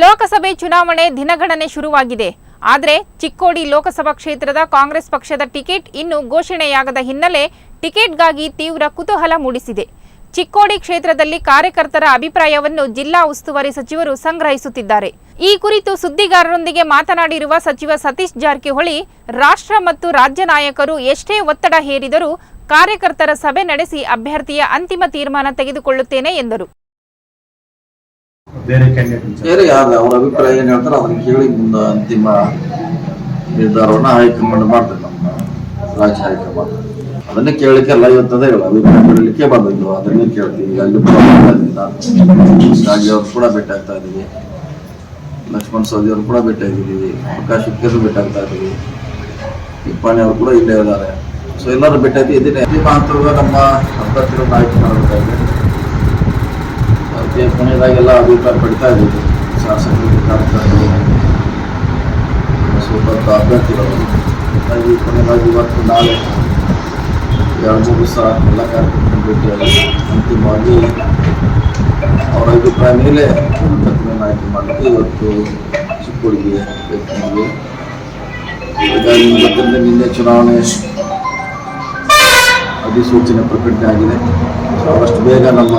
ಲೋಕಸಭೆ ಚುನಾವಣೆ ದಿನಗಣನೆ ಶುರುವಾಗಿದೆ. ಆದರೆ ಚಿಕ್ಕೋಡಿ ಲೋಕಸಭಾ ಕ್ಷೇತ್ರದ ಕಾಂಗ್ರೆಸ್ ಪಕ್ಷದ ಟಿಕೆಟ್ ಇನ್ನೂ ಘೋಷಣೆಯಾಗದ ಹಿನ್ನೆಲೆ ಟಿಕೆಟ್ಗಾಗಿ ತೀವ್ರ ಕುತೂಹಲ ಮೂಡಿಸಿದೆ. ಚಿಕ್ಕೋಡಿ ಕ್ಷೇತ್ರದಲ್ಲಿ ಕಾರ್ಯಕರ್ತರ ಅಭಿಪ್ರಾಯವನ್ನು ಜಿಲ್ಲಾ ಉಸ್ತುವಾರಿ ಸಚಿವರು ಸಂಗ್ರಹಿಸುತ್ತಿದ್ದಾರೆ. ಈ ಕುರಿತು ಸುದ್ದಿಗಾರರೊಂದಿಗೆ ಮಾತನಾಡಿರುವ ಸಚಿವ ಸತೀಶ್ ಜಾರಕಿಹೊಳಿ, ರಾಷ್ಟ್ರ ಮತ್ತು ರಾಜ್ಯ ನಾಯಕರು ಎಷ್ಟೇ ಒತ್ತಡ ಹೇರಿದರೂ ಕಾರ್ಯಕರ್ತರ ಸಭೆ ನಡೆಸಿ ಅಭ್ಯರ್ಥಿಯ ಅಂತಿಮ ತೀರ್ಮಾನ ತೆಗೆದುಕೊಳ್ಳುತ್ತೇನೆ ಎಂದರು. ಬೇರೆ ಬೇರೆ ಯಾರು ಅವ್ರ ಅಭಿಪ್ರಾಯ ಏನ್ ಹೇಳ್ತಾರೆ ಅದನ್ನ ಕೇಳಿ ಮುಂದೆ ಅಂತಿಮ ನಿರ್ಧಾರವನ್ನ ಹೈಕಮಾಂಡ್ ಮಾಡ್ತಾರೆ ನಮ್ಮ ರಾಜ್ಯ ಹೈಕಮಾಂಡ್. ಅದನ್ನೇ ಕೇಳಲಿಕ್ಕೆ ಎಲ್ಲ ಇವತ್ತದೇ ಇಲ್ಲ. ಅಭಿಪ್ರಾಯ ಪಡಲಿಕ್ಕೆ ಬಂದಿದ್ದು. ಅದನ್ನೇ ಕೇಳ್ತೀವಿ. ಅಲ್ಲಿ ಶಾಗಿ ಅವ್ರು ಕೂಡ ಭೇಟಿ ಆಗ್ತಾ ಇದ್ದೀವಿ. ಲಕ್ಷ್ಮಣ್ ಸವದಿ ಕೂಡ ಭೇಟಿ ಆಗಿದ್ದೀವಿ. ಪ್ರಕಾಶ್ ಹುಕ್ಕೇರು ಭೇಟಿ ಆಗ್ತಾ ಇದ್ದೀವಿ. ತಿಪ್ಪಾಣಿ ಅವರು ಕೂಡ ಇಲ್ಲೇ ಇದ್ದಾರೆ. ಸೊ ಎಲ್ಲರೂ ಭೇಟಿ ಇದನ್ನೇ ಹಂತದ ನಮ್ಮ ಅಭ್ಯರ್ಥಿಗಳನ್ನ ಆಯ್ಕೆ ಮಾಡಬೇಕಾಗಿದೆ. ಅದಕ್ಕೆ ಕೊನೆಯದಾಗೆಲ್ಲ ಅಭಿಪ್ರಾಯ ಪಡಿತಾ ಇದ್ದೀವಿ ಶಾಸಕರು ಕಾರ್ಯಕರ್ತರು. ಸ್ವಲ್ಪ ಅಭ್ಯರ್ಥಿಗಳು. ಹಾಗಾಗಿ ಕೊನೆಯದಾಗಿ ಇವತ್ತು ನಾಳೆ ಎರಡು, ಮೂರು ದಿವಸ ಎಲ್ಲ ಕಾರ್ಯಕರ್ತರು ಭೇಟಿ ಅಂತಿಮವಾಗಿ ಅವರ ಅಭಿಪ್ರಾಯ ಮೇಲೆ ಪ್ರತಿಮೆಯನ್ನು ಆಯ್ಕೆ ಮಾಡಲಿಕ್ಕೆ ಇವತ್ತು ಚಿಕ್ಕೋಡಿಗೆ ವ್ಯಕ್ತಿಗೆ ಹಾಗಾಗಿ ಇವತ್ತಿಂದ ನಿನ್ನೆ ಚುನಾವಣೆ ಅಧಿಸೂಚನೆ ಪ್ರಕಟಣೆ ಆಗಿದೆ. ಆದಷ್ಟು ಬೇಗ ನಮ್ಮ